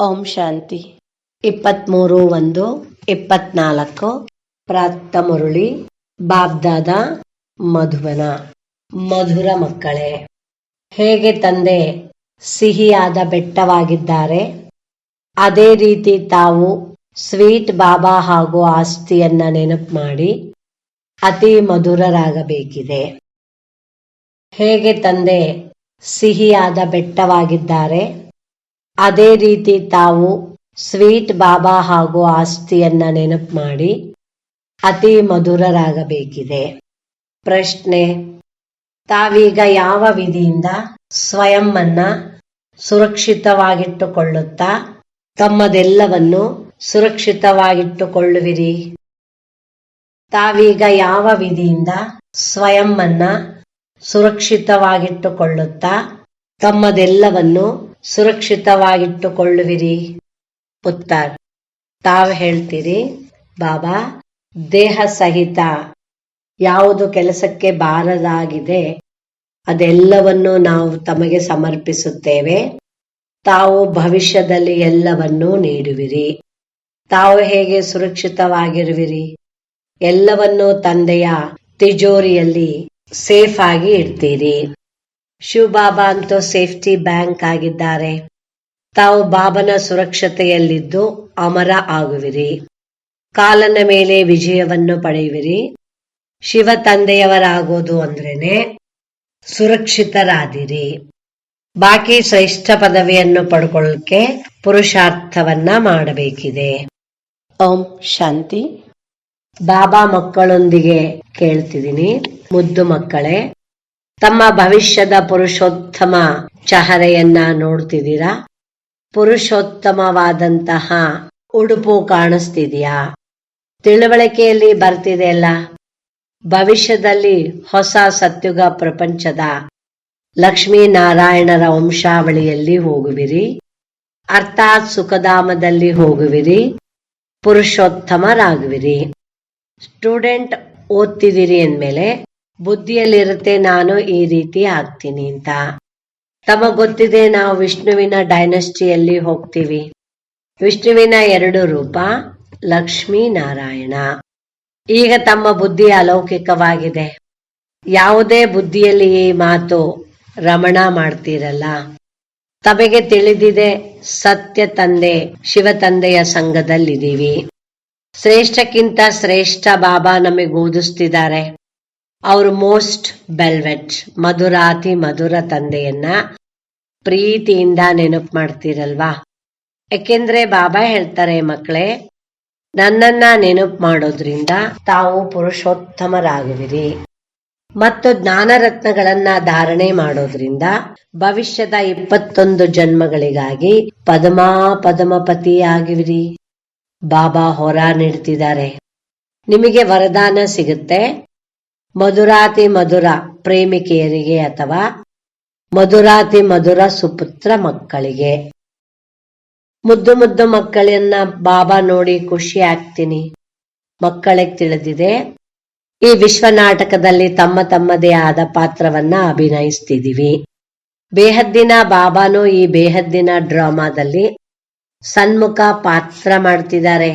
ಓಂ ಶಾಂತಿ. ಇಪ್ಪತ್ತ್ಮೂರು ಒಂದು, ಇಪ್ಪತ್ನಾಲ್ಕು, ಪ್ರಾಪ್ತ ಮುರುಳಿ, ಬಾಬ್ದಾದ, ಮಧುವನ. ಮಧುರ ಮಕ್ಕಳೇ, ಹೇಗೆ ತಂದೆ ಸಿಹಿಯಾದ ಬೆಟ್ಟವಾಗಿದ್ದಾರೆ? ಅದೇ ರೀತಿ ತಾವು ಸ್ವೀಟ್ ಬಾಬಾ ಹಾಗೂ ಆಸ್ತಿಯನ್ನ ನೆನಪು ಮಾಡಿ ಅತಿ ಮಧುರರಾಗಬೇಕಿದೆ. ಹೇಗೆ ತಂದೆ ಸಿಹಿಯಾದ ಬೆಟ್ಟವಾಗಿದ್ದಾರೆ? ಅದೇ ರೀತಿ ತಾವು ಸ್ವೀಟ್ ಬಾಬಾ ಹಾಗೂ ಆಸ್ತಿಯನ್ನ ನೆನಪು ಮಾಡಿ ಅತಿ ಮಧುರರಾಗಬೇಕಿದೆ. ಪ್ರಶ್ನೆ, ತಾವೀಗ ಯಾವ ವಿಧಿಯಿಂದ ಸ್ವಯಂವನ್ನ ಸುರಕ್ಷಿತವಾಗಿಟ್ಟುಕೊಳ್ಳುತ್ತಾ ತಮ್ಮದೆಲ್ಲವನ್ನು ಸುರಕ್ಷಿತವಾಗಿಟ್ಟುಕೊಳ್ಳುವಿರಿ? ತಾವೀಗ ಯಾವ ವಿಧಿಯಿಂದ ಸ್ವಯಂವನ್ನ ಸುರಕ್ಷಿತವಾಗಿಟ್ಟುಕೊಳ್ಳುತ್ತಾ ತಮ್ಮದೆಲ್ಲವನ್ನು ಸುರಕ್ಷಿತವಾಗಿಟ್ಟುಕೊಳ್ಳುವಿರಿ ಉತ್ತರ ತಾವು ಹೇಳ್ತೀರಿ, ಬಾಬಾ, ದೇಹ ಸಹಿತ ಯಾವುದು ಕೆಲಸಕ್ಕೆ ಬಾರದಾಗಿದೆ, ಅದೆಲ್ಲವನ್ನು ನಾವು ತಮಗೆ ಸಮರ್ಪಿಸುತ್ತೇವೆ. ತಾವು ಭವಿಷ್ಯದಲ್ಲಿ ಎಲ್ಲವನ್ನೂ ನೀಡುವಿರಿ. ತಾವು ಹೇಗೆ ಸುರಕ್ಷಿತವಾಗಿರುವಿರಿ? ಎಲ್ಲವನ್ನೂ ತಂದೆಯ ತಿಜೋರಿಯಲ್ಲಿ ಸೇಫ್ ಆಗಿ ಇಡ್ತೀರಿ. ಶಿವ್ ಬಾಬಾ ಅಂತೂ ಸೇಫ್ಟಿ ಬ್ಯಾಂಕ್ ಆಗಿದ್ದಾರೆ. ತಾವು ಬಾಬನ ಸುರಕ್ಷತೆಯಲ್ಲಿದ್ದು ಅಮರ ಆಗುವಿರಿ. ಕಾಲನ ಮೇಲೆ ವಿಜಯವನ್ನು ಪಡೆಯುವಿರಿ. ಶಿವ ತಂದೆಯವರಾಗೋದು ಅಂದ್ರೇನೆ ಸುರಕ್ಷಿತರಾದಿರಿ. ಬಾಕಿ ಶ್ರೇಷ್ಠ ಪದವಿಯನ್ನು ಪಡ್ಕೊಳ್ಳಕ್ಕೆ ಪುರುಷಾರ್ಥವನ್ನ ಮಾಡಬೇಕಿದೆ. ಓಂ ಶಾಂತಿ. ಬಾಬಾ ಮಕ್ಕಳೊಂದಿಗೆ ಕೇಳ್ತಿದ್ದೀನಿ. ಮುದ್ದು ಮಕ್ಕಳೇ. ತಮ್ಮ ಭವಿಷ್ಯದ ಪುರುಷೋತ್ತಮ ಚಹರೆಯನ್ನ ನೋಡ್ತಿದ್ದೀರಾ? ಪುರುಷೋತ್ತಮವಾದಂತಹ ಉಡುಪು ಕಾಣಿಸ್ತಿದ್ಯಾ? ತಿಳುವಳಿಕೆಯಲ್ಲಿ ಬರ್ತಿದೆಯಲ್ಲ ಭವಿಷ್ಯದಲ್ಲಿ ಹೊಸ ಸತ್ಯುಗ ಪ್ರಪಂಚದ ಲಕ್ಷ್ಮೀನಾರಾಯಣರ ವಂಶಾವಳಿಯಲ್ಲಿ ಹೋಗುವಿರಿ. ಅರ್ಥಾತ್ ಸುಖಧಾಮದಲ್ಲಿ ಹೋಗುವಿರಿ. ಪುರುಷೋತ್ತಮರಾಗುವಿರಿ. ಸ್ಟೂಡೆಂಟ್ ಓದ್ತಿದ್ದೀರಿ ಅಂದಮೇಲೆ ಬುದ್ಧಿಯಲ್ಲಿರುತ್ತೆ, ನಾನು ಈ ರೀತಿ ಆಗ್ತೀನಿ ಅಂತ. ತಮಗ್ ಗೊತ್ತಿದೆ, ನಾವು ವಿಷ್ಣುವಿನ ಡೈನಸ್ಟಿಯಲ್ಲಿ ಹೋಗ್ತೀವಿ. ವಿಷ್ಣುವಿನ ಎರಡು ರೂಪ, ಲಕ್ಷ್ಮೀ ನಾರಾಯಣ. ಈಗ ತಮ್ಮ ಬುದ್ಧಿ ಅಲೌಕಿಕವಾಗಿದೆ. ಯಾವುದೇ ಬುದ್ಧಿಯಲ್ಲಿ ಈ ಮಾತು ರಮಣ ಮಾಡ್ತೀರಲ್ಲ. ತಮಗೆ ತಿಳಿದಿದೆ, ಸತ್ಯ ತಂದೆ, ಶಿವ ತಂದೆಯ ಸಂಘದಲ್ಲಿದ್ದೀವಿ. ಶ್ರೇಷ್ಠಕ್ಕಿಂತ ಶ್ರೇಷ್ಠ ಬಾಬಾ ನಮಗೆ ಓದಿಸ್ತಿದ್ದಾರೆ. ಅವರು ಮೋಸ್ಟ್ ಬೆಲ್ವೆಟ್ ಮಧುರಾತಿ ಮಧುರ ತಂದೆಯನ್ನ ಪ್ರೀತಿಯಿಂದ ನೆನಪು ಮಾಡ್ತೀರಲ್ವಾ? ಯಾಕೆಂದ್ರೆ ಬಾಬಾ ಹೇಳ್ತಾರೆ ಮಕ್ಕಳೇ, ನನ್ನನ್ನ ನೆನಪು ಮಾಡೋದ್ರಿಂದ ತಾವು ಪುರುಷೋತ್ತಮರಾಗುವಿರಿ. ಮತ್ತು ಜ್ಞಾನರತ್ನಗಳನ್ನ ಧಾರಣೆ ಮಾಡೋದ್ರಿಂದ ಭವಿಷ್ಯದ ಇಪ್ಪತ್ತೊಂದು ಜನ್ಮಗಳಿಗಾಗಿ ಪದಮಾ ಪದಮಪತಿ ಆಗಿವಿರಿ ಬಾಬಾ ಹೊರ ನೀಡ್ತಿದ್ದಾರೆ ನಿಮಗೆ ವರದಾನ ಸಿಗುತ್ತೆ. ಮಧುರಾತಿ ಮಧುರ ಪ್ರೇಮಿಕೆಯರಿಗೆ ಅಥವಾ ಮಧುರಾತಿ ಮಧುರ ಸುಪುತ್ರ ಮಕ್ಕಳಿಗೆ. ಮುದ್ದು ಮುದ್ದು ಮಕ್ಕಳನ್ನ ಬಾಬಾ ನೋಡಿ ಖುಷಿ ಆಗ್ತೀನಿ. ಮಕ್ಕಳಿಗೆ ತಿಳಿದಿದೆ, ಈ ವಿಶ್ವ ನಾಟಕದಲ್ಲಿ ತಮ್ಮ ತಮ್ಮದೇ ಆದ ಪಾತ್ರವನ್ನ ಅಭಿನಯಿಸ್ತಿದ್ದೀವಿ ಬೇಹದ್ದಿನ ಬಾಬಾನು ಈ ಬೇಹದ್ದಿನ ಡ್ರಾಮಾದಲ್ಲಿ ಸನ್ಮುಖ ಪಾತ್ರ ಮಾಡ್ತಿದ್ದಾರೆ.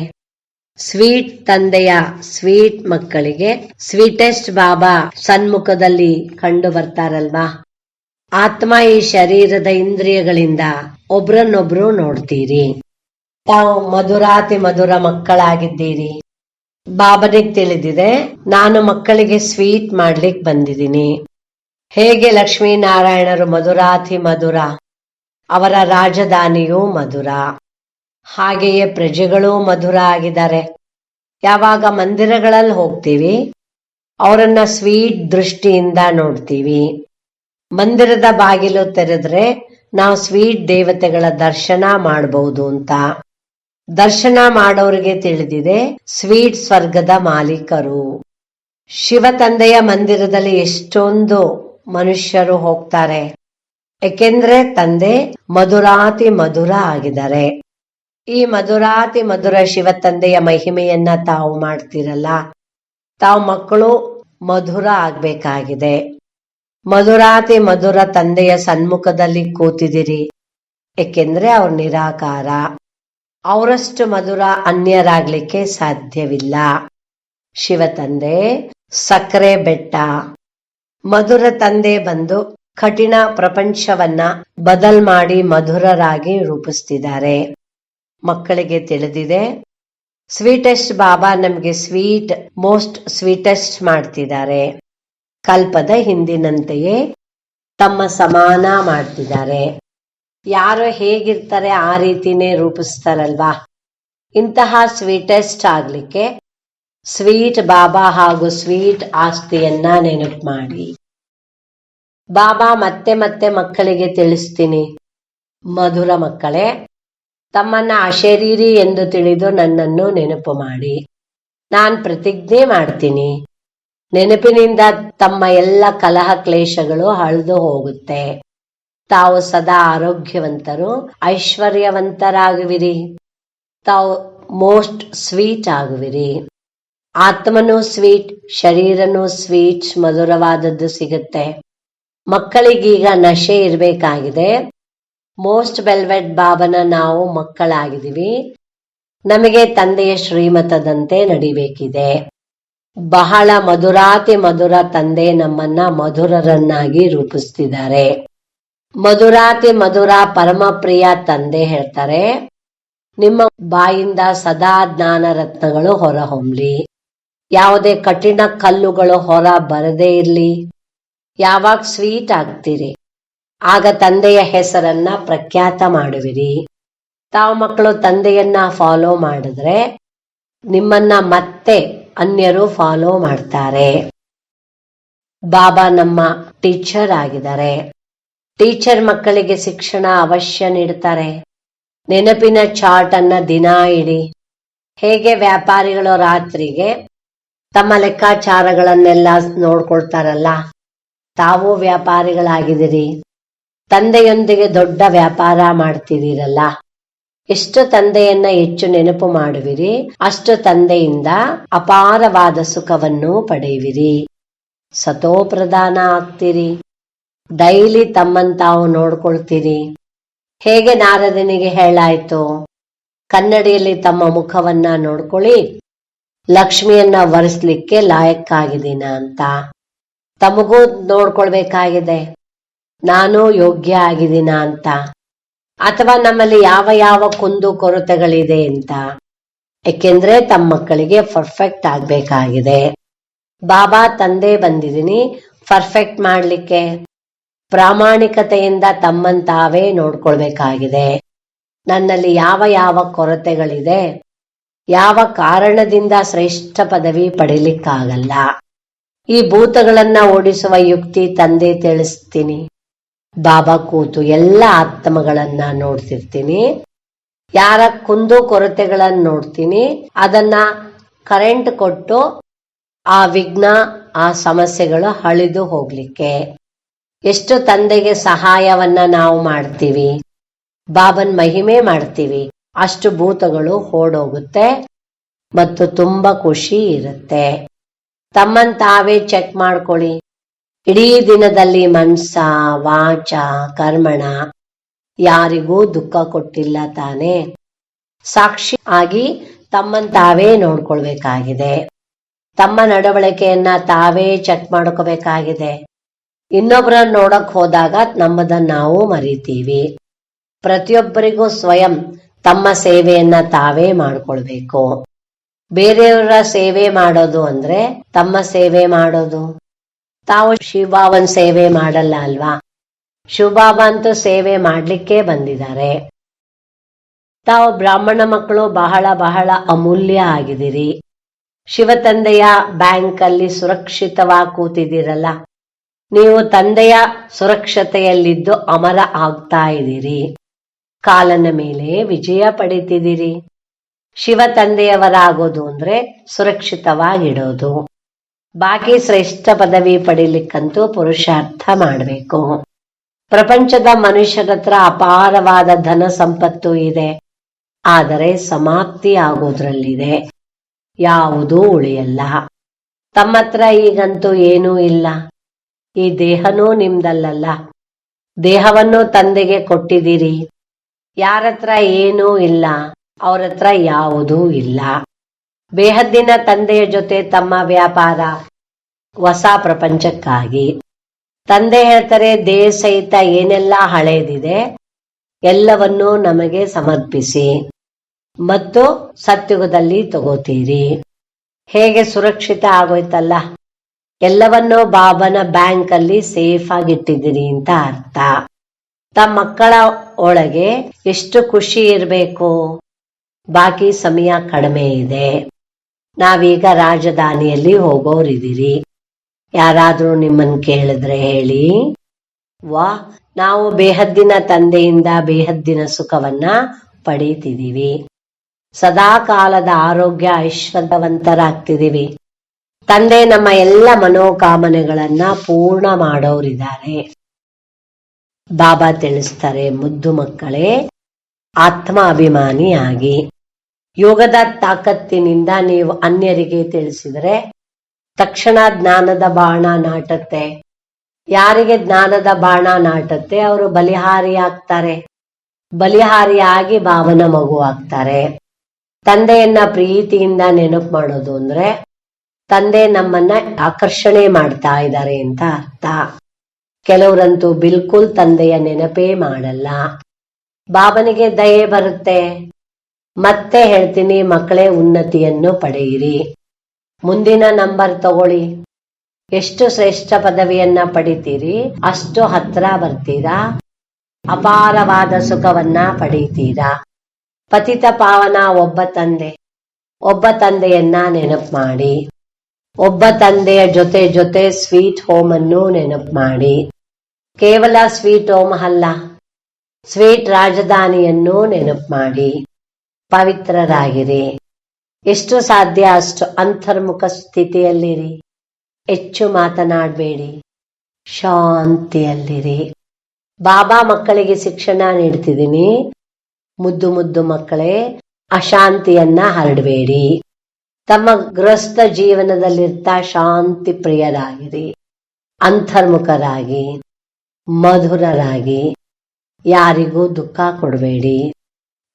ಸ್ವೀಟ್ ತಂದೆಯ ಸ್ವೀಟ್ ಮಕ್ಕಳಿಗೆ ಸ್ವೀಟೆಸ್ಟ್ ಬಾಬಾ ಸನ್ಮುಖದಲ್ಲಿ ಕಂಡು ಬರ್ತಾರಲ್ವಾ? ಆತ್ಮ ಈ ಶರೀರದ ಇಂದ್ರಿಯಗಳಿಂದ ಒಬ್ರನ್ನೊಬ್ರು ನೋಡ್ತೀರಿ. ತಾವು ಮಧುರಾತಿ ಮಧುರ ಮಕ್ಕಳಾಗಿದ್ದೀರಿ. ಬಾಬನಿಗೆ ತಿಳಿದಿದೆ, ನಾನು ಮಕ್ಕಳಿಗೆ ಸ್ವೀಟ್ ಮಾಡ್ಲಿಕ್ಕೆ ಬಂದಿದ್ದೀನಿ. ಹೇಗೆ ಲಕ್ಷ್ಮೀನಾರಾಯಣರು ಮಧುರಾತಿ ಮಧುರ, ಅವರ ರಾಜಧಾನಿಯೂ ಮಧುರ. ಹಾಗೆಯೇ ಪ್ರಜೆಗಳೂ ಮಧುರ ಆಗಿದ್ದಾರೆ. ಯಾವಾಗ ಮಂದಿರಗಳಲ್ಲಿ ಹೋಗ್ತೀವಿ, ಅವರನ್ನ ಸ್ವೀಟ್ ದೃಷ್ಟಿಯಿಂದ ನೋಡ್ತೀವಿ. ಮಂದಿರದ ಬಾಗಿಲು ತೆರೆದ್ರೆ ನಾವು ಸ್ವೀಟ್ ದೇವತೆಗಳ ದರ್ಶನ ಮಾಡಬಹುದು ಅಂತ. ದರ್ಶನ ಮಾಡೋರಿಗೆ ತಿಳಿದಿದೆ, ಸ್ವೀಟ್ ಸ್ವರ್ಗದ ಮಾಲೀಕರು. ಶಿವ ತಂದೆಯ ಮಂದಿರದಲ್ಲಿ ಎಷ್ಟೊಂದು ಮನುಷ್ಯರು ಹೋಗ್ತಾರೆ. ಏಕೆಂದ್ರೆ ತಂದೆ ಮಧುರಾತಿ ಮಧುರ ಆಗಿದ್ದಾರೆ. ಈ ಮಧುರಾತಿ ಮಧುರ ಶಿವ ತಂದೆಯ ಮಹಿಮೆಯನ್ನ ತಾವು ಮಾಡ್ತಿರಲ್ಲ. ತಾವು ಮಕ್ಕಳು ಮಧುರ ಆಗ್ಬೇಕಾಗಿದೆ. ಮಧುರಾತಿ ಮಧುರ ತಂದೆಯ ಸನ್ಮುಖದಲ್ಲಿ ಕೂತಿದಿರಿ ಏಕೆಂದ್ರೆ ಅವ್ರ ನಿರಾಕಾರ. ಅವರಷ್ಟು ಮಧುರ ಅನ್ಯರಾಗ್ಲಿಕ್ಕೆ ಸಾಧ್ಯವಿಲ್ಲ. ಶಿವ ತಂದೆ, ಸಕ್ಕರೆ ಬೆಟ್ಟ. ಮಧುರ ತಂದೆ ಬಂದು ಕಠಿಣ ಪ್ರಪಂಚವನ್ನ ಬದಲ್ ಮಾಡಿ ಮಧುರರಾಗಿ ರೂಪಿಸ್ತಿದ್ದಾರೆ. ಮಕ್ಕಳಿಗೆ ತಿಳಿದಿದೆ. ಸ್ವೀಟೆಸ್ಟ್ ಬಾಬಾ ನಮಗೆ ಸ್ವೀಟ್ ಮೋಸ್ಟ್ ಸ್ವೀಟೆಸ್ಟ್ ಮಾಡ್ತಿದ್ದಾರೆ. ಕಲ್ಪದ ಹಿಂದಿನಂತೆಯೇ ತಮ್ಮ ಸಮಾನ ಮಾಡ್ತಿದ್ದಾರೆ. ಯಾರು ಹೇಗಿರ್ತಾರೆ ಆ ರೀತಿನೇ ರೂಪಿಸ್ತಾರಲ್ವಾ? ಇಂತಹ ಸ್ವೀಟೆಸ್ಟ್ ಆಗ್ಲಿಕ್ಕೆ ಸ್ವೀಟ್ ಬಾಬಾ ಹಾಗೂ ಸ್ವೀಟ್ ಆಸ್ತಿಯನ್ನ ನೆನಪು ಮಾಡಿ. ಬಾಬಾ ಮತ್ತೆ ಮತ್ತೆ ಮಕ್ಕಳಿಗೆ ತಿಳಿಸ್ತೀನಿ. ಮಧುರ ಮಕ್ಕಳೇ ತಮ್ಮನ್ನ ಅಶರೀರಿ ಎಂದು ತಿಳಿದು ನನ್ನನ್ನು ನೆನಪು ಮಾಡಿ. ನಾನ್ ಪ್ರತಿಜ್ಞೆ ಮಾಡ್ತೀನಿ. ನೆನಪಿನಿಂದ ತಮ್ಮ ಎಲ್ಲ ಕಲಹ ಕ್ಲೇಶಗಳು ಹಳಿದು ಹೋಗುತ್ತೆ. ತಾವು ಸದಾ ಆರೋಗ್ಯವಂತರು, ಐಶ್ವರ್ಯವಂತರಾಗುವಿರಿ. ತಾವು ಮೋಸ್ಟ್ ಸ್ವೀಟ್ ಆಗುವಿರಿ. ಆತ್ಮನೂ ಸ್ವೀಟ್, ಶರೀರನೂ ಸ್ವೀಟ್, ಮಧುರವಾದದ್ದು ಸಿಗುತ್ತೆ. ಮಕ್ಕಳಿಗೀಗ ನಶೆ ಇರಬೇಕಾಗಿದೆ. ಮೋಸ್ಟ್ ವೆಲ್ವೆಟ್ ಬಾಬನ ನಾವು ಮಕ್ಕಳಾಗಿದ್ದೀವಿ. ನಮಗೆ ತಂದೆಯ ಶ್ರೀಮತದಂತೆ ನಡಿಬೇಕಿದೆ. ಬಹಳ ಮಧುರಾತಿ ಮಧುರ ತಂದೆ ನಮ್ಮನ್ನ ಮಧುರರನ್ನಾಗಿ ರೂಪಿಸ್ತಿದ್ದಾರೆ. ಮಧುರಾತಿ ಮಧುರ ಪರಮ ಪ್ರಿಯ ತಂದೆ ಹೇಳ್ತಾರೆ, ನಿಮ್ಮ ಬಾಯಿಂದ ಸದಾ ಜ್ಞಾನ ರತ್ನಗಳು ಹೊರಹೊಮ್ಲಿ. ಯಾವುದೇ ಕಠಿಣ ಕಲ್ಲುಗಳು ಹೊರ ಬರದೇ ಇರ್ಲಿ. ಯಾವಾಗ ಸ್ವೀಟ್ ಆಗ್ತೀರಿ? ಆಗ ತಂದೆಯ ಹೆಸರನ್ನ ಪ್ರಖ್ಯಾತ ಮಾಡುವಿರಿ. ತಾವು ಮಕ್ಕಳು ತಂದೆಯನ್ನ ಫಾಲೋ ಮಾಡಿದ್ರೆ ನಿಮ್ಮನ್ನ ಮತ್ತೆ ಅನ್ಯರು ಫಾಲೋ ಮಾಡ್ತಾರೆ. ಬಾಬಾ ನಮ್ಮ ಟೀಚರ್ ಆಗಿದ್ದಾರೆ. ಟೀಚರ್ ಮಕ್ಕಳಿಗೆ ಶಿಕ್ಷಣ ಅವಶ್ಯ ನೀಡ್ತಾರೆ. ನೆನಪಿನ ಚಾರ್ಟ್ ಅನ್ನ ದಿನ ಇಡಿ. ಹೇಗೆ ವ್ಯಾಪಾರಿಗಳು ರಾತ್ರಿಗೆ ತಮ್ಮ ಲೆಕ್ಕಾಚಾರಗಳನ್ನೆಲ್ಲ ನೋಡ್ಕೊಳ್ತಾರಲ್ಲ, ತಾವು ವ್ಯಾಪಾರಿಗಳಾಗಿದ್ದೀರಿ. ತಂದೆಯೊಂದಿಗೆ ದೊಡ್ಡ ವ್ಯಾಪಾರ ಮಾಡ್ತಿದ್ದೀರಲ್ಲ, ಎಷ್ಟು ತಂದೆಯನ್ನ ಹೆಚ್ಚು ನೆನಪು ಮಾಡುವಿರಿ, ಅಷ್ಟು ತಂದೆಯಿಂದ ಅಪಾರವಾದ ಸುಖವನ್ನು ಪಡೆಯುವಿರಿ. ಸತೋ ಪ್ರಧಾನ ಆಗ್ತೀರಿ. ಡೈಲಿ ತಮ್ಮನ್ ತಾವು ನೋಡ್ಕೊಳ್ತೀರಿ. ಹೇಗೆ ನಾರದನಿಗೆ ಹೇಳಾಯ್ತು, ಕನ್ನಡಿಯಲ್ಲಿ ತಮ್ಮ ಮುಖವನ್ನ ನೋಡ್ಕೊಳ್ಳಿ, ಲಕ್ಷ್ಮಿಯನ್ನ ವರಿಸ್ಲಿಕ್ಕೆ ಲಾಯಕ್ಕಾಗಿದ್ದೀನ ಅಂತ ತಮಗೂ ನೋಡ್ಕೊಳ್ಬೇಕಾಗಿದೆ. ನಾನು ಯೋಗ್ಯ ಆಗಿದ್ದೀನ ಅಂತ. ಅಥವಾ ನಮ್ಮಲ್ಲಿ ಯಾವ ಯಾವ ಕುಂದು ಕೊರತೆಗಳಿದೆ ಅಂತ. ಏಕೆಂದ್ರೆ ತಮ್ಮ ಮಕ್ಕಳಿಗೆ ಪರ್ಫೆಕ್ಟ್ ಆಗ್ಬೇಕಾಗಿದೆ. ಬಾಬಾ ತಂದೆ ಬಂದಿದ್ದೀನಿ ಪರ್ಫೆಕ್ಟ್ ಮಾಡ್ಲಿಕ್ಕೆ. ಪ್ರಾಮಾಣಿಕತೆಯಿಂದ ತಮ್ಮಂತಾವೇ ನೋಡ್ಕೊಳ್ಬೇಕಾಗಿದೆ. ನನ್ನಲ್ಲಿ ಯಾವ ಯಾವ ಕೊರತೆಗಳಿದೆ, ಯಾವ ಕಾರಣದಿಂದ ಶ್ರೇಷ್ಠ ಪದವಿ ಪಡಿಲಿಕ್ಕಾಗಲ್ಲ. ಈ ಭೂತಗಳನ್ನ ಓಡಿಸುವ ಯುಕ್ತಿ ತಂದೆ ತಿಳಿಸ್ತೀನಿ. ಬಾಬಾ ಕೂತು ಎಲ್ಲ ಆತ್ಮಗಳನ್ನ ನೋಡ್ತಿರ್ತೀನಿ ಯಾರ ಕುಂದು ಕೊರತೆಗಳನ್ನ ನೋಡ್ತೀನಿ. ಅದನ್ನ ಕರೆಂಟ್ ಕೊಟ್ಟು ಆ ವಿಘ್ನ, ಆ ಸಮಸ್ಯೆಗಳು ಹಳಿದು ಹೋಗ್ಲಿಕ್ಕೆ. ಎಷ್ಟು ತಂದೆಗೆ ಸಹಾಯವನ್ನ ನಾವು ಮಾಡ್ತೀವಿ? ಬಾಬನ್ ಮಹಿಮೆ ಮಾಡ್ತೀವಿ. ಅಷ್ಟು ಭೂತಗಳು ಓಡೋಗುತ್ತೆ ಮತ್ತು ತುಂಬಾ ಖುಷಿ ಇರುತ್ತೆ. ತಮ್ಮನ್ ತಾವೇ ಚೆಕ್ ಮಾಡ್ಕೊಳ್ಳಿ. ಇಡೀ ದಿನದಲ್ಲಿ ಮನ್ಸ, ವಾಚ, ಕರ್ಮಣ ಯಾರಿಗೂ ದುಃಖ ಕೊಟ್ಟಿಲ್ಲ ತಾನೇ. ಸಾಕ್ಷಿ ಆಗಿ ತಮ್ಮನ್ ತಾವೇ ನೋಡ್ಕೊಳ್ಬೇಕಾಗಿದೆ. ತಮ್ಮ ನಡವಳಿಕೆಯನ್ನ ತಾವೇ ಚೆಕ್ ಮಾಡ್ಕೋಬೇಕಾಗಿದೆ. ಇನ್ನೊಬ್ಬರ ನೋಡಕ್ ಹೋದಾಗ ನಮ್ಮದನ್ನ ನಾವು ಮರಿತೀವಿ. ಪ್ರತಿಯೊಬ್ಬರಿಗೂ ಸ್ವಯಂ ತಮ್ಮ ಸೇವೆಯನ್ನ ತಾವೇ ಮಾಡ್ಕೊಳ್ಬೇಕು. ಬೇರೆಯವರ ಸೇವೆ ಮಾಡೋದು ಅಂದ್ರೆ ತಮ್ಮ ಸೇವೆ ಮಾಡೋದು. ತಾವು ಶಿವಬಾಬನ್ ಸೇವೆ ಮಾಡಲ್ಲ ಅಲ್ವಾ? ಶಿವಬಾಬಾ ಅಂತೂ ಸೇವೆ ಮಾಡ್ಲಿಕ್ಕೆ ಬಂದಿದ್ದಾರೆ. ತಾವು ಬ್ರಾಹ್ಮಣ ಮಕ್ಕಳು ಬಹಳ ಬಹಳ ಅಮೂಲ್ಯ ಆಗಿದ್ದೀರಿ. ಶಿವ ತಂದೆಯ ಬ್ಯಾಂಕ್ ಅಲ್ಲಿ ಸುರಕ್ಷಿತವಾಗಿ ಕೂತಿದ್ದೀರಲ್ಲ? ನೀವು ತಂದೆಯ ಸುರಕ್ಷತೆಯಲ್ಲಿದ್ದು ಅಮರ ಆಗ್ತಾ ಇದ್ದೀರಿ. ಕಾಲನ ಮೇಲೆ ವಿಜಯ ಪಡಿತಿದ್ದೀರಿ. ಶಿವ ತಂದೆಯವರಾಗೋದು ಅಂದ್ರೆ ಸುರಕ್ಷಿತವಾಗಿಡೋದು. ಬಾಕಿ ಶ್ರೇಷ್ಠ ಪದವಿ ಪಡಿಲಿಕ್ಕಂತೂ ಪುರುಷಾರ್ಥ ಮಾಡಬೇಕು. ಪ್ರಪಂಚದ ಮನುಷ್ಯರತ್ರ ಅಪಾರವಾದ ಧನ ಸಂಪತ್ತು ಇದೆ. ಆದರೆ ಸಮಾಪ್ತಿ ಆಗೋದ್ರಲ್ಲಿದೆ. ಯಾವುದೂ ಉಳಿಯಲ್ಲ. ತಮ್ಮತ್ರ ಈಗಂತೂ ಏನೂ ಇಲ್ಲ. ಈ ದೇಹನೂ ನಿಮ್ದಲ್ಲಲ್ಲ. ದೇಹವನ್ನು ತಂದೆಗೆ ಕೊಟ್ಟಿದ್ದೀರಿ. ಯಾರತ್ರ ಏನೂ ಇಲ್ಲ ಅವ್ರ ಹತ್ರ ಯಾವುದೂ ಇಲ್ಲ. ಬೇಹದ್ದಿನ ತಂದೆಯ ಜೊತೆ ತಮ್ಮ ವ್ಯಾಪಾರ ಹೊಸ ಪ್ರಪಂಚಕ್ಕಾಗಿ. ತಂದೆ ಹೇಳ್ತಾರೆ, ದೇಹ ಸಹಿತ ಏನೆಲ್ಲ ಹಳೆಯದಿದೆ ಎಲ್ಲವನ್ನೂ ನಮಗೆ ಸಮರ್ಪಿಸಿ ಮತ್ತು ಸತ್ಯುಗದಲ್ಲಿ ತಗೋತೀರಿ. ಹೇಗೆ ಸುರಕ್ಷಿತ ಆಗೋಯ್ತಲ್ಲ? ಎಲ್ಲವನ್ನೂ ಬಾಬನ ಬ್ಯಾಂಕ್ ಅಲ್ಲಿ ಸೇಫ್ ಆಗಿಟ್ಟಿದ್ದೀರಿ ಅಂತ ಅರ್ಥ. ತಮ್ಮ ಮಕ್ಕಳ ಒಳಗೆ ಎಷ್ಟು ಖುಷಿ ಇರಬೇಕು. ಬಾಕಿ ಸಮಯ ಕಡಿಮೆ ಇದೆ. ನಾವೀಗ ರಾಜಧಾನಿಯಲ್ಲಿ ಹೋಗೋರಿದ್ದೀರಿ. ಯಾರಾದ್ರೂ ನಿಮ್ಮನ್ ಕೇಳಿದ್ರೆ ಹೇಳಿ. ವಾ, ನಾವು ಬೇಹದ್ದಿನ ತಂದೆಯಿಂದ ಬೇಹದ್ದಿನ ಸುಖವನ್ನ ಪಡೀತಿದೀವಿ ಸದಾ ಕಾಲದ ಆರೋಗ್ಯ ಐಶ್ವರ್ಯವಂತರಾಗ್ತಿದೀವಿ ತಂದೆ ನಮ್ಮ ಎಲ್ಲ ಮನೋಕಾಮನೆಗಳನ್ನ ಪೂರ್ಣ ಮಾಡೋರಿದ್ದಾರೆ. ಬಾಬಾ ತಿಳಿಸ್ತಾರೆ, ಮುದ್ದು ಮಕ್ಕಳೇ ಆತ್ಮ ಅಭಿಮಾನಿಯಾಗಿ ಯೋಗದ ತಾಕತ್ತಿನಿಂದ ನೀವು ಅನ್ಯರಿಗೆ ತಿಳಿಸಿದರೆ ತಕ್ಷಣ ಜ್ಞಾನದ ಬಾಣ ನಾಟತ್ತೆ. ಯಾರಿಗೆ ಜ್ಞಾನದ ಬಾಣ ನಾಟತ್ತೆ, ಅವರು ಬಲಿಹಾರಿಯಾಗ್ತಾರೆ. ಬಲಿಹಾರಿಯಾಗಿ ಭಾವನ ಮಗು ಆಗ್ತಾರೆ ತಂದೆಯನ್ನ ಪ್ರೀತಿಯಿಂದ ನೆನಪು ಮಾಡೋದು ಅಂದ್ರೆ ತಂದೆ ನಮ್ಮನ್ನ ಆಕರ್ಷಣೆ ಮಾಡ್ತಾ ಇದ್ದಾರೆ ಅಂತ ಅರ್ಥ. ಕೆಲವರಂತೂ ಬಿಲ್ಕುಲ್ ತಂದೆಯ ನೆನಪೇ ಮಾಡಲ್ಲ. ಬಾಬನಿಗೆ ದಯೆ ಬರುತ್ತೆ. ಮತ್ತೆ ಹೇಳ್ತೀನಿ, ಮಕ್ಕಳೇ, ಉನ್ನತಿಯನ್ನು ಪಡೆಯಿರಿ. ಮುಂದಿನ ನಂಬರ್ ತಗೊಳ್ಳಿ. ಎಷ್ಟು ಶ್ರೇಷ್ಠ ಪದವಿಯನ್ನ ಪಡಿತೀರಿ? ಅಷ್ಟು ಹತ್ರ ಬರ್ತೀರಾ? ಅಪಾರವಾದ ಸುಖವನ್ನ ಪಡೀತೀರಾ? ಪತಿತ ಪಾವನ ಒಬ್ಬ ತಂದೆ. ಒಬ್ಬ ತಂದೆಯನ್ನ ನೆನಪು ಮಾಡಿ. ಒಬ್ಬ ತಂದೆಯ ಜೊತೆ ಜೊತೆ ಸ್ವೀಟ್ ಹೋಮ್ ಅನ್ನು ನೆನಪು ಮಾಡಿ. ಕೇವಲ ಸ್ವೀಟ್ ಹೋಮ್ ಅಲ್ಲ, ಸ್ವೀಟ್ ರಾಜಧಾನಿಯನ್ನು ನೆನಪು ಮಾಡಿ. ಪವಿತ್ರರಾಗಿರಿ. ಎಷ್ಟು ಸಾಧ್ಯ ಅಷ್ಟು ಅಂತರ್ಮುಖ ಸ್ಥಿತಿಯಲ್ಲಿರಿ. ಹೆಚ್ಚು ಮಾತನಾಡಬೇಡಿ. ಶಾಂತಿಯಲ್ಲಿರಿ. ಬಾಬಾ ಮಕ್ಕಳಿಗೆ ಶಿಕ್ಷಣ ನೀಡ್ತಿದ್ದೀನಿ. ಮುದ್ದು ಮುದ್ದು ಮಕ್ಕಳೇ, ಅಶಾಂತಿಯನ್ನ ಹರಡಬೇಡಿ. ತಮ್ಮ ಗೃಹಸ್ಥ ಜೀವನದಲ್ಲಿರ್ತಾ ಶಾಂತಿ ಪ್ರಿಯರಾಗಿರಿ. ಅಂತರ್ಮುಖರಾಗಿ, ಮಧುರರಾಗಿ, ಯಾರಿಗೂ ದುಃಖ ಕೊಡಬೇಡಿ.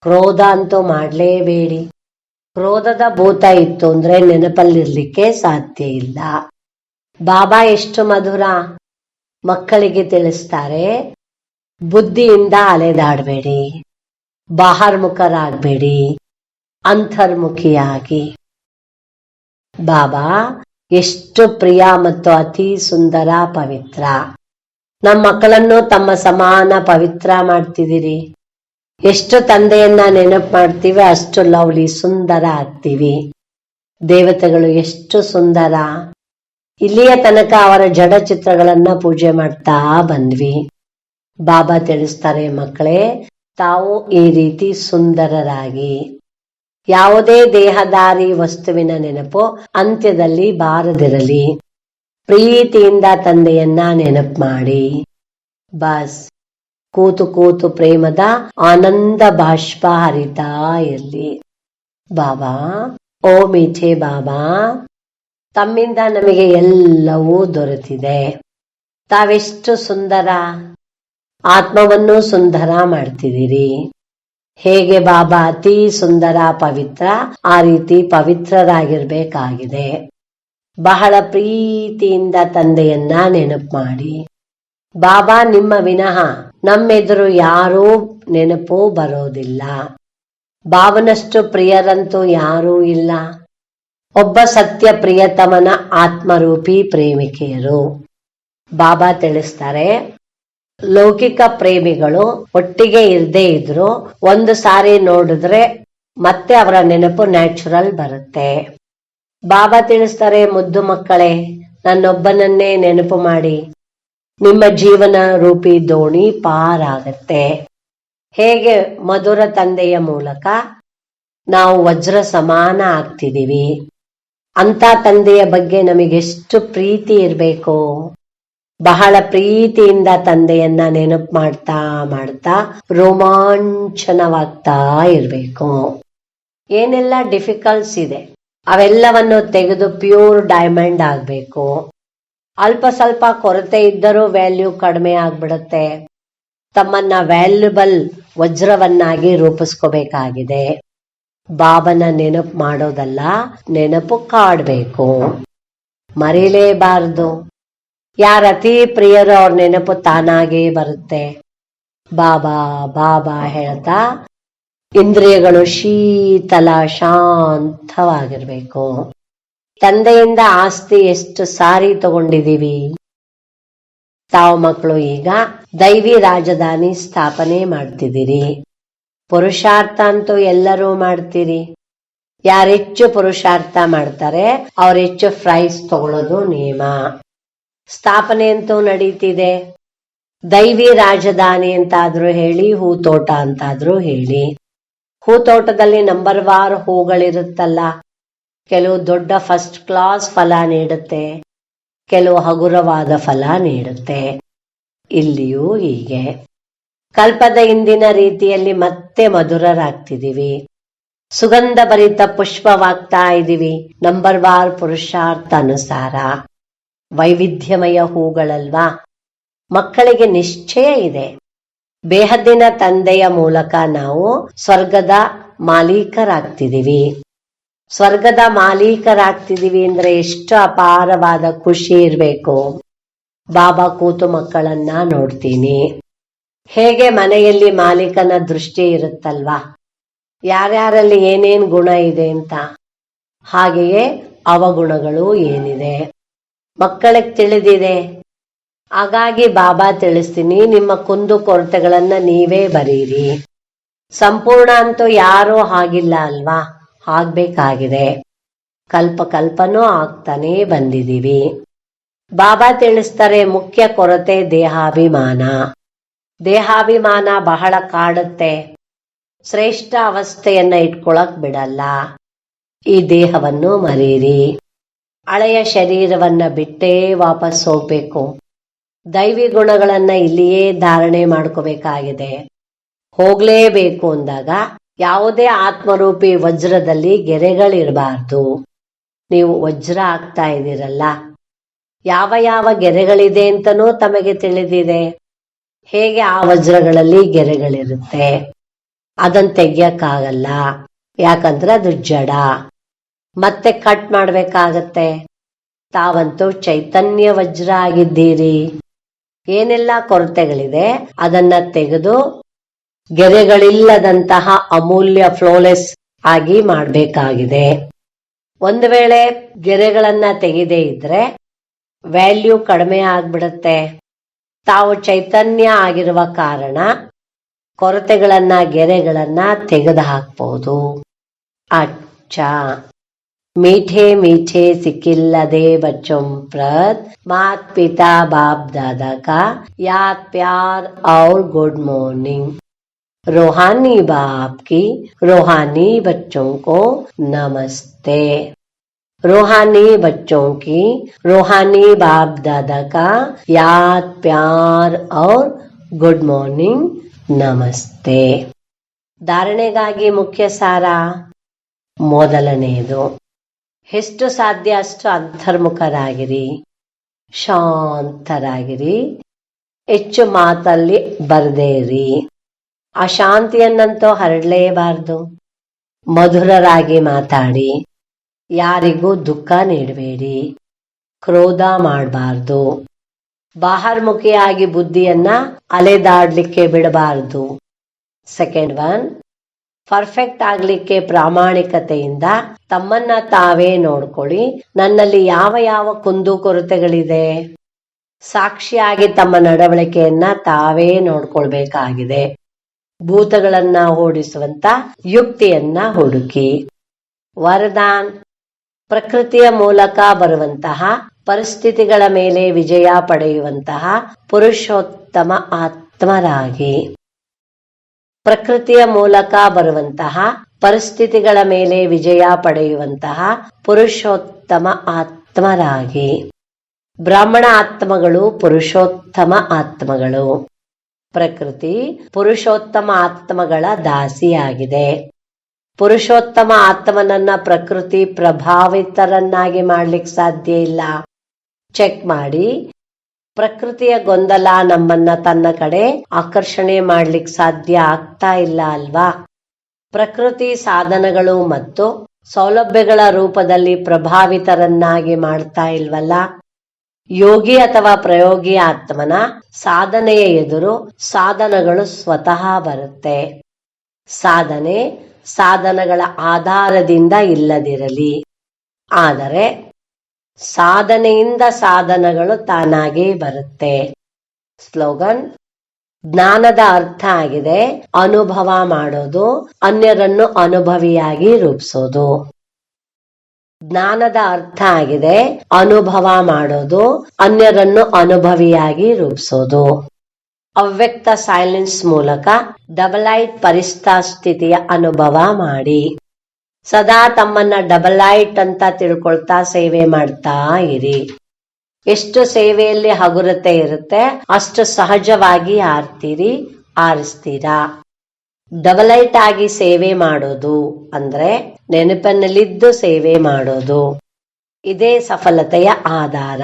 ಕ್ರೋಧ ಅಂತೂ ಮಾಡಲೇಬೇಡಿ ಕ್ರೋಧದ ಭೂತ ಇತ್ತು ಅಂದ್ರೆ ನೆನಪಲ್ಲಿರ್ಲಿಕ್ಕೆ ಸಾಧ್ಯ ಇಲ್ಲ. ಬಾಬಾ ಎಷ್ಟು ಮಧುರ? ಮಕ್ಕಳಿಗೆ ತಿಳಿಸ್ತಾರೆ, ಬುದ್ಧಿಯಿಂದ ಅಲೆದಾಡಬೇಡಿ. ಬಾಹರ್ಮುಖರಾಗಬೇಡಿ. ಅಂತರ್ಮುಖಿಯಾಗಿ. ಬಾಬಾ, ಎಷ್ಟು ಪ್ರಿಯ ಮತ್ತು ಅತಿ ಸುಂದರ ಪವಿತ್ರ. ನಮ್ಮ ಮಕ್ಕಳನ್ನು ತಮ್ಮ ಸಮಾನ ಪವಿತ್ರ ಮಾಡ್ತಿದ್ದೀರಿ. ಎಷ್ಟು ತಂದೆಯನ್ನ ನೆನಪು ಮಾಡ್ತೀವಿ ಅಷ್ಟು ಲವ್ಲಿ ಸುಂದರ ಆಗ್ತೀವಿ. ದೇವತೆಗಳು ಎಷ್ಟು ಸುಂದರ. ಇಲ್ಲಿಯ ತನಕ ಅವರ ಜಡ ಚಿತ್ರಗಳನ್ನ ಪೂಜೆ ಮಾಡ್ತಾ ಬಂದ್ವಿ. ಬಾಬಾ ತಿಳಿಸ್ತಾರೆ, ಮಕ್ಕಳೇ, ತಾವು ಈ ರೀತಿ ಸುಂದರರಾಗಿ. ಯಾವುದೇ ದೇಹದಾರಿ ವಸ್ತುವಿನ ನೆನಪು ಅಂತ್ಯದಲ್ಲಿ ಬಾರದಿರಲಿ. ಪ್ರೀತಿಯಿಂದ ತಂದೆಯನ್ನ ನೆನಪು ಮಾಡಿ. ಬಸ್. ಕೂತು ಕೂತು ಪ್ರೇಮದ ಆನಂದ ಬಾಷ್ಪ ಹರಿತಾ ಇರಲಿ. ಬಾಬಾ, ಓ ಮೀಠೆ ಬಾಬಾ, ತಮ್ಮಿಂದ ನಮಗೆ ಎಲ್ಲವೂ ದೊರೆತಿದೆ. ತಾವೆಷ್ಟು ಸುಂದರ, ಆತ್ಮವನ್ನು ಸುಂದರ ಮಾಡ್ತಿದ್ದೀರಿ. ಹೇಗೆ ಬಾಬಾ, ಅತಿ ಸುಂದರ, ಪವಿತ್ರ, ಆ ರೀತಿ ಪವಿತ್ರರಾಗಿರ್ಬೇಕಾಗಿದೆ. ಬಹಳ ಪ್ರೀತಿಯಿಂದ ತಂದೆಯನ್ನ ನೆನಪು ಮಾಡಿ. ಬಾಬಾ ನಿಮ್ಮ ವಿನಃ, ನಮ್ಮೆದುರು ಯಾರೂ ನೆನಪು ಬರೋದಿಲ್ಲ. ಬಾಬನಷ್ಟು ಪ್ರಿಯರಂತೂ ಯಾರೂ ಇಲ್ಲ. ಒಬ್ಬ ಸತ್ಯ ಪ್ರಿಯತಮನ ಆತ್ಮರೂಪಿ ಪ್ರೇಮಿಕೆಯರು. ಬಾಬಾ ತಿಳಿಸ್ತಾರೆ, ಲೌಕಿಕ ಪ್ರೇಮಿಗಳು ಒಟ್ಟಿಗೆ ಇರದೇ ಇದ್ರು ಒಂದು ಸಾರಿ ನೋಡಿದ್ರೆ ಮತ್ತೆ ಅವರ ನೆನಪು ನ್ಯಾಚುರಲ್ ಬರುತ್ತೆ. ಬಾಬಾ ತಿಳಿಸ್ತಾರೆ, ಮುದ್ದು ಮಕ್ಕಳೇ, ನನ್ನೊಬ್ಬನನ್ನೇ ನೆನಪು ಮಾಡಿ. ನಿಮ್ಮ ಜೀವನ ರೂಪಿ ದೋಣಿ ಪಾರಾಗತ್ತೆ. ಹೇಗೆ ಮಧುರ ತಂದೆಯ ಮೂಲಕ ನಾವು ವಜ್ರ ಸಮಾನ ಆಗ್ತಿದ್ದೀವಿ. ಅಂತ ತಂದೆಯ ಬಗ್ಗೆ ನಮಗೆಷ್ಟು ಪ್ರೀತಿ ಇರಬೇಕು. ಬಹಳ ಪ್ರೀತಿಯಿಂದ ತಂದೆಯನ್ನ ನೆನಪು ಮಾಡ್ತಾ ಮಾಡ್ತಾ ರೋಮಾಂಚನವಾಗ್ತಾ ಇರಬೇಕು. ಏನೆಲ್ಲ ಡಿಫಿಕಲ್ಟ್ಸ್ ಇದೆ. ಅವೆಲ್ಲವನ್ನು ತೆಗೆದು ಪ್ಯೂರ್ ಡೈಮಂಡ್ ಆಗ್ಬೇಕು. ಅಲ್ಪ ಸ್ವಲ್ಪ ಕೊರತೆ ಇದ್ದರೂ ವ್ಯಾಲ್ಯೂ ಕಡಿಮೆ ಆಗ್ಬಿಡುತ್ತೆ. ತಮ್ಮನ್ನ ವ್ಯಾಲ್ಯುಬಲ್ ವಜ್ರವನ್ನಾಗಿ ರೂಪಿಸ್ಕೋಬೇಕಾಗಿದೆ. ಬಾಬನ ನೆನಪು ಮಾಡೋದಲ್ಲ, ನೆನಪು ಕಾಡ್ಬೇಕು. ಮರೀಲೇಬಾರದು. ಯಾರ ಅತಿ ಪ್ರಿಯರು ಅವ್ರ ನೆನಪು ತಾನಾಗೇ ಬರುತ್ತೆ. ಬಾಬಾ ಬಾಬಾ ಹೇಳ್ತಾ, ಇಂದ್ರಿಯಗಳು ಶೀತಲ, ಶಾಂತವಾಗಿರ್ಬೇಕು. ತಂದೆಯಿಂದ ಆಸ್ತಿ ಎಷ್ಟು ಸಾರಿ ತಗೊಂಡಿದೀವಿ ತಾವು ಮಕ್ಕಳು ಈಗ ದೈವಿ ರಾಜಧಾನಿ ಸ್ಥಾಪನೆ ಮಾಡ್ತಿದ್ದೀರಿ. ಪುರುಷಾರ್ಥ ಅಂತೂ ಎಲ್ಲರೂ ಮಾಡ್ತೀರಿ. ಯಾರೆಚ್ಚು ಪುರುಷಾರ್ಥ ಮಾಡ್ತಾರೆ ಅವ್ರ ಹೆಚ್ಚು ಪ್ರೈಸ್ ತಗೊಳ್ಳೋದು ನಿಯಮ. ಸ್ಥಾಪನೆ ಅಂತೂ ನಡೀತಿದೆ. ದೈವಿ ರಾಜಧಾನಿ ಅಂತಾದ್ರೂ ಹೇಳಿ, ಹೂತೋಟ ಅಂತಾದ್ರೂ ಹೇಳಿ. ಹೂತೋಟದಲ್ಲಿ ನಂಬರ್ ವಾರ್ ಹೂಗಳಿರುತ್ತಲ್ಲ ಕೆಲವು ದೊಡ್ಡ ಫಸ್ಟ್ ಕ್ಲಾಸ್ ಫಲ ನೀಡುತ್ತೆ, ಕೆಲವು ಹಗುರವಾದ ಫಲ ನೀಡುತ್ತೆ. ಇಲ್ಲಿಯೂ ಹೀಗೆ. ಕಲ್ಪದ ಇಂದಿನ ರೀತಿಯಲ್ಲಿ ಮತ್ತೆ ಮಧುರರಾಗ್ತಿದೀವಿ. ಸುಗಂಧ ಭರಿತ ಪುಷ್ಪವಾಗ್ತಾ ಇದೀವಿ. ನಂಬರ್ ವಾರ್ ಪುರುಷಾರ್ಥ ಅನುಸಾರ ವೈವಿಧ್ಯಮಯ ಹೂಗಳಲ್ವಾ? ಮಕ್ಕಳಿಗೆ ನಿಶ್ಚಯ ಇದೆ. ಬೇಹದ್ದಿನ ತಂದೆಯ ಮೂಲಕ ನಾವು ಸ್ವರ್ಗದ ಮಾಲೀಕರಾಗ್ತಿದೀವಿ. ಸ್ವರ್ಗದ ಮಾಲೀಕರಾಗ್ತಿದೀವಿ ಅಂದ್ರೆ ಎಷ್ಟು ಅಪಾರವಾದ ಖುಷಿ ಇರಬೇಕು. ಬಾಬಾ ಕೂತು ಮಕ್ಕಳನ್ನ ನೋಡ್ತೀನಿ. ಹೇಗೆ ಮನೆಯಲ್ಲಿ ಮಾಲೀಕನ ದೃಷ್ಟಿ ಇರುತ್ತಲ್ವಾ? ಯಾರ್ಯಾರಲ್ಲಿ ಏನೇನ್ ಗುಣ ಇದೆ ಅಂತ. ಹಾಗೆಯೇ ಅವಗುಣಗಳು ಏನಿದೆ? ಮಕ್ಕಳಿಗೆ ತಿಳಿದಿದೆ? ಹಾಗಾಗಿ ಬಾಬಾ ತಿಳಿಸ್ತೀನಿ, ನಿಮ್ಮ ಕುಂದು ಕೊರತೆಗಳನ್ನ ನೀವೇ ಬರೀರಿ. ಸಂಪೂರ್ಣ ಅಂತೂ ಯಾರೂ ಹಾಗಿಲ್ಲ ಅಲ್ವಾ? ಆಗ್ಬೇಕಾಗಿದೆ. ಕಲ್ಪ ಕಲ್ಪನೂ ಆಗ್ತಾನೇ ಬಂದಿದೀವಿ ಬಾಬಾ ತಿಳಿಸ್ತಾರೆ ಮುಖ್ಯ ಕೊರತೆ ದೇಹಾಭಿಮಾನ. ದೇಹಾಭಿಮಾನ ಬಹಳ ಕಾಡುತ್ತೆ. ಶ್ರೇಷ್ಠ ಅವಸ್ಥೆಯನ್ನ ಇಟ್ಕೊಳಕ್ ಬಿಡಲ್ಲ. ಈ ದೇಹವನ್ನು ಮರೀರಿ. ಹಳೆಯ ಶರೀರವನ್ನ ಬಿಟ್ಟೇ ವಾಪಸ್ ಹೋಗ್ಬೇಕು. ದೈವಿ ಗುಣಗಳನ್ನ ಇಲ್ಲಿಯೇ ಧಾರಣೆ ಮಾಡ್ಕೋಬೇಕಾಗಿದೆ. ಹೋಗ್ಲೇಬೇಕು ಅಂದಾಗ ಯಾವುದೇ ಆತ್ಮರೂಪಿ ವಜ್ರದಲ್ಲಿ ಗೆರೆಗಳಿರಬಾರ್ದು. ನೀವು ವಜ್ರ ಆಗ್ತಾ ಇದ್ದೀರಲ್ಲ. ಯಾವ ಯಾವ ಗೆರೆಗಳಿದೆ ಅಂತನೂ ತಮಗೆ ತಿಳಿದಿದೆ. ಹೇಗೆ ಆ ವಜ್ರಗಳಲ್ಲಿ ಗೆರೆಗಳಿರುತ್ತೆ. ಅದನ್ನ ತೆಗಿಯಕ್ಕಾಗಲ್ಲ ಯಾಕಂದ್ರೆ ಅದು ಜಡ. ಮತ್ತೆ ಕಟ್ ಮಾಡ್ಬೇಕಾಗತ್ತೆ. ತಾವಂತೂ ಚೈತನ್ಯ ವಜ್ರ ಆಗಿದ್ದೀರಿ. ಏನೆಲ್ಲ ಕೊರತೆಗಳಿದೆ, ಅದನ್ನ ತೆಗೆದು ಗೆರೆಗಳಿಲ್ಲದಂತಹ ಅಮೂಲ್ಯ ಫ್ಲೋಲೆಸ್ ಆಗಿ ಮಾಡಬೇಕಾಗಿದೆ. ಒಂದು ವೇಳೆ ಗೆರೆಗಳನ್ನ ತೆಗೆದೇ ಇದ್ರೆ ವ್ಯಾಲ್ಯೂ ಕಡಿಮೆ ಆಗ್ಬಿಡುತ್ತೆ. ತಾವು ಚೈತನ್ಯ ಆಗಿರುವ ಕಾರಣ ಕೊರತೆಗಳನ್ನ, ಗೆರೆಗಳನ್ನ ತೆಗೆದು ಹಾಕ್ಬೋದು. ಅಚ್ಚ. ಮೀಠೆ ಮೀಠೆ ಸಿಕ್ಕಿಲ್ಲದೆ ಬಚ್ಚಂ ಪ್ರತ್. ಮಾತ್ ಪಿತಾ ಬಾಪ್ ದಾದಕ. ಯಾ ಪ್ಯಾರ್ ಔರ್ ಗುಡ್ ಮಾರ್ನಿಂಗ್. रूहानी बाप की रूहानी बच्चों को नमस्ते रूहानी बच्चों की रूहानी बाप दादा का याद प्यार और ಗುಡ್ ಮಾರ್ನಿಂಗ್ ನಮಸ್ತೆ ಧಾರಣೆಗಾಗಿ ಮುಖ್ಯ ಸಾರ ಮೊದಲನೆಯದು ಎಷ್ಟು ಸಾಧ್ಯ ಅಷ್ಟು ಅಂತರ್ಮುಖರಾಗಿರಿ ಶಾಂತರಾಗಿರಿ ಹೆಚ್ಚು ಮಾತಲ್ಲಿ ಬರ್ದೇರಿ ಶಾಂತಿಯನ್ನಂತೂ ಹರಡಲೇಬಾರದು. ಮಧುರರಾಗಿ ಮಾತಾಡಿ, ಯಾರಿಗೂ ದುಃಖ ನೀಡಬೇಡಿ. ಕ್ರೋಧ ಮಾಡಬಾರ್ದು. ಬಾಹರ್ಮುಖಿಯಾಗಿ ಬುದ್ಧಿಯನ್ನ ಅಲೆದಾಡ್ಲಿಕ್ಕೆ ಬಿಡಬಾರ್ದು. ಸೆಕೆಂಡ್ ಒನ್, ಪರ್ಫೆಕ್ಟ್ ಆಗ್ಲಿಕ್ಕೆ ಪ್ರಾಮಾಣಿಕತೆಯಿಂದ ತಮ್ಮನ್ನ ತಾವೇ ನೋಡ್ಕೊಳ್ಳಿ. ನನ್ನಲ್ಲಿ ಯಾವ ಯಾವ ಕುಂದು ಕೊರತೆಗಳಿದೆ? ಸಾಕ್ಷಿಯಾಗಿ ತಮ್ಮ ನಡವಳಿಕೆಯನ್ನ ತಾವೇ ನೋಡ್ಕೊಳ್ಬೇಕಾಗಿದೆ. ಭೂತಗಳನ್ನ ಓಡಿಸುವಂತ ಯುಕ್ತಿಯನ್ನ ಹುಡುಕಿ. ವರದಾನ್ ಪ್ರಕೃತಿಯ ಮೂಲಕ ಬರುವಂತಹ ಪರಿಸ್ಥಿತಿಗಳ ಮೇಲೆ ವಿಜಯ ಪಡೆಯುವಂತಹ ಪುರುಷೋತ್ತಮ ಆತ್ಮರಾಗಿ. ಪ್ರಕೃತಿಯ ಮೂಲಕ ಬರುವಂತಹ ಪರಿಸ್ಥಿತಿಗಳ ಮೇಲೆ ವಿಜಯ ಪಡೆಯುವಂತಹ ಪುರುಷೋತ್ತಮ ಆತ್ಮರಾಗಿ. ಬ್ರಾಹ್ಮಣ ಆತ್ಮಗಳು ಪುರುಷೋತ್ತಮ ಆತ್ಮಗಳು. ಪ್ರಕೃತಿ ಪುರುಷೋತ್ತಮ ಆತ್ಮಗಳ ದಾಸಿಯಾಗಿದೆ. ಪುರುಷೋತ್ತಮ ಆತ್ಮನನ್ನ ಪ್ರಕೃತಿ ಪ್ರಭಾವಿತರನ್ನಾಗಿ ಮಾಡ್ಲಿಕ್ಕೆ ಸಾಧ್ಯ ಇಲ್ಲ. ಚೆಕ್ ಮಾಡಿ. ಪ್ರಕೃತಿಯ ಗೊಂದಲ ನಮ್ಮನ್ನ ತನ್ನ ಕಡೆ ಆಕರ್ಷಣೆ ಮಾಡ್ಲಿಕ್ಕೆ ಸಾಧ್ಯ ಆಗ್ತಾ ಇಲ್ಲ ಅಲ್ವಾ? ಪ್ರಕೃತಿ ಸಾಧನಗಳು ಮತ್ತು ಸೌಲಭ್ಯಗಳ ರೂಪದಲ್ಲಿ ಪ್ರಭಾವಿತರನ್ನಾಗಿ ಮಾಡ್ತಾ ಇಲ್ವಲ್ಲ? ಯೋಗಿ ಅಥವಾ ಪ್ರಯೋಗಿ ಆತ್ಮನ ಸಾಧನೆಯ ಎದುರು ಸಾಧನಗಳು ಸ್ವತಃ ಬರುತ್ತೆ. ಸಾಧನೆ ಸಾಧನಗಳ ಆಧಾರದಿಂದ ಇಲ್ಲದಿರಲಿ. ಆದರೆ ಸಾಧನೆಯಿಂದ ಸಾಧನಗಳು ತಾನಾಗೇ ಬರುತ್ತೆ. ಸ್ಲೋಗನ್, ಜ್ಞಾನದ ಅರ್ಥ ಆಗಿದೆ, ಅನುಭವ ಮಾಡೋದು, ಅನ್ಯರನ್ನು ಅನುಭವಿಯಾಗಿ ರೂಪಿಸೋದು. ಜ್ಞಾನದ ಅರ್ಥ ಆಗಿದೆ. ಅನುಭವ ಮಾಡೋದು, ಅನ್ಯರನ್ನು ಅನುಭವಿಯಾಗಿ ರೂಪಿಸೋದು. ಅವ್ಯಕ್ತ ಸೈಲೆನ್ಸ್ ಮೂಲಕ ಡಬಲೈಟ್ ಪರಿಸ್ಥಾ ಸ್ಥಿತಿಯ ಅನುಭವ ಮಾಡಿ. ಸದಾ ತಮ್ಮನ್ನ ಡಬಲೈಟ್ ಅಂತ ತಿಳ್ಕೊಳ್ತಾ ಸೇವೆ ಮಾಡ್ತಾ ಇರಿ. ಎಷ್ಟು ಸೇವೆಯಲ್ಲಿ ಹಗುರತೆ ಇರುತ್ತೆ, ಅಷ್ಟು ಸಹಜವಾಗಿ ಆರ್ತೀರಿ, ಆರಿಸ್ತೀರಾ? ಡಬಲೈಟ್ ಆಗಿ ಸೇವೆ ಮಾಡೋದು ಅಂದ್ರೆ ನೆನಪಿನಲ್ಲಿದ್ದು ಸೇವೆ ಮಾಡೋದು. ಇದೇ ಸಫಲತೆಯ ಆಧಾರ.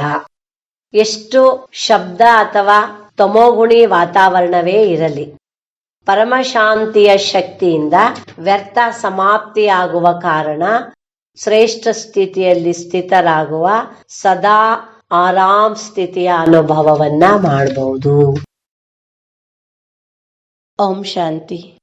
ಎಷ್ಟು ಶಬ್ದ ಅಥವಾ ತಮೋಗುಣಿ ವಾತಾವರಣವೇ ಇರಲಿ ಪರಮಶಾಂತಿಯ ಶಕ್ತಿಯಿಂದ ವ್ಯರ್ಥ ಸಮಾಪ್ತಿಯಾಗುವ ಕಾರಣ ಶ್ರೇಷ್ಠ ಸ್ಥಿತಿಯಲ್ಲಿ ಸ್ಥಿತರಾಗುವ ಸದಾ ಆರಾಮ್ ಸ್ಥಿತಿಯ ಅನುಭವವನ್ನ ಮಾಡಬಹುದು ಓಂ ಶಾಂತಿ.